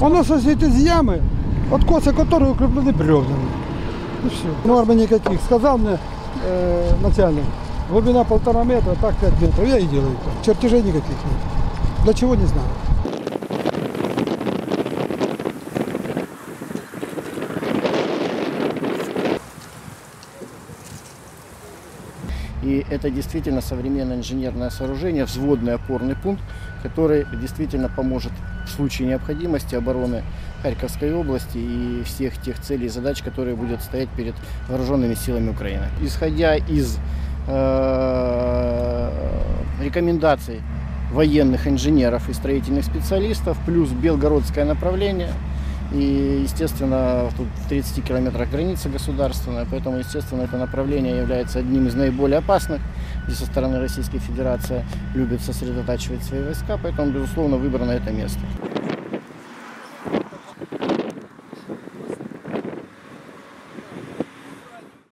Оно состоит из ямы, откосы которой укреплены бревнами. И все. Нормы никаких. Сказал мне э, начальник, глубина полтора метра, так пять метров. Я и делаю. Чертежей никаких нет. Для чего не знаю. И это действительно современное инженерное сооружение, взводный опорный пункт, который действительно поможет в случае необходимости обороны Харьковской области и всех тех целей и задач, которые будут стоять перед вооруженными силами Украины. Исходя из э, рекомендаций военных инженеров и строительных специалистов, плюс белгородское направление, и, естественно, тут в 30 километрах граница государственная, поэтому, естественно, это направление является одним из наиболее опасных, где со стороны Российской Федерации любит сосредотачивать свои войска, поэтому, безусловно, выбрано это место.